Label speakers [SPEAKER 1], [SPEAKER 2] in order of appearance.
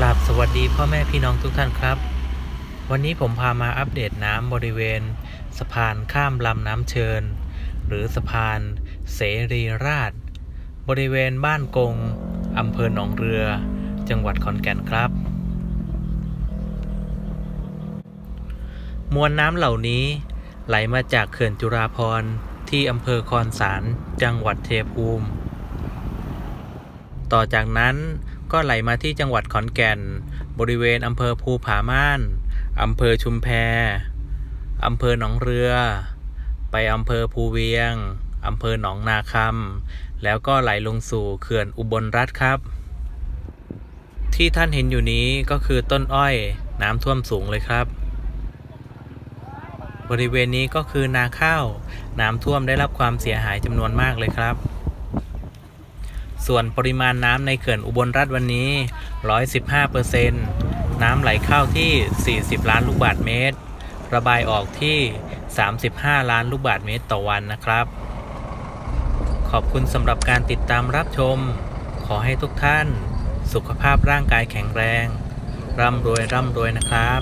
[SPEAKER 1] กลับสวัสดีพ่อแม่พี่น้องทุกท่านครับ วันนี้ผมพามาอัปเดตน้ำบริเวณ สะพานข้ามลำน้ำเชิญ หรือสะพานเสรีราช บริเวณบ้านกงอำเภอหนองเรือ จังหวัดขอนแก่นครับ มวลน้ำเหล่านี้ไหลมาจากเขื่อนจุฬาภรที่อำเภอคอนสารจังหวัดเทภูมิ ต่อจากนั้น ก็ไหลมาที่จังหวัดขอนแก่น บริเวณอำเภอภูผาม่าน อำเภอชุมแพ อำเภอหนองเรือ ไปอำเภอภูเวียง อำเภอหนองนาคำ แล้วก็ไหลลงสู่เขื่อนอุบลรัฐครับ ที่ท่านเห็นอยู่นี้ก็คือต้นอ้อยน้ำท่วมสูงเลยครับ บริเวณนี้ก็คือนาข้าว น้ำท่วมได้รับความเสียหายจำนวนมากเลยครับ ส่วนปริมาณน้ำในเขื่อนอุบลรัฐวันนี้ 115%น้ำไหลเข้าที่ 40 ล้านลูกบาศก์เมตร ระบายออกที่ 35 ล้านลูกบาศก์เมตรต่อวันนะครับ ขอบคุณสำหรับการติดตามรับชม ขอให้ทุกท่าน สุขภาพร่างกายแข็งแรง ร่ำรวยร่ำรวยนะครับ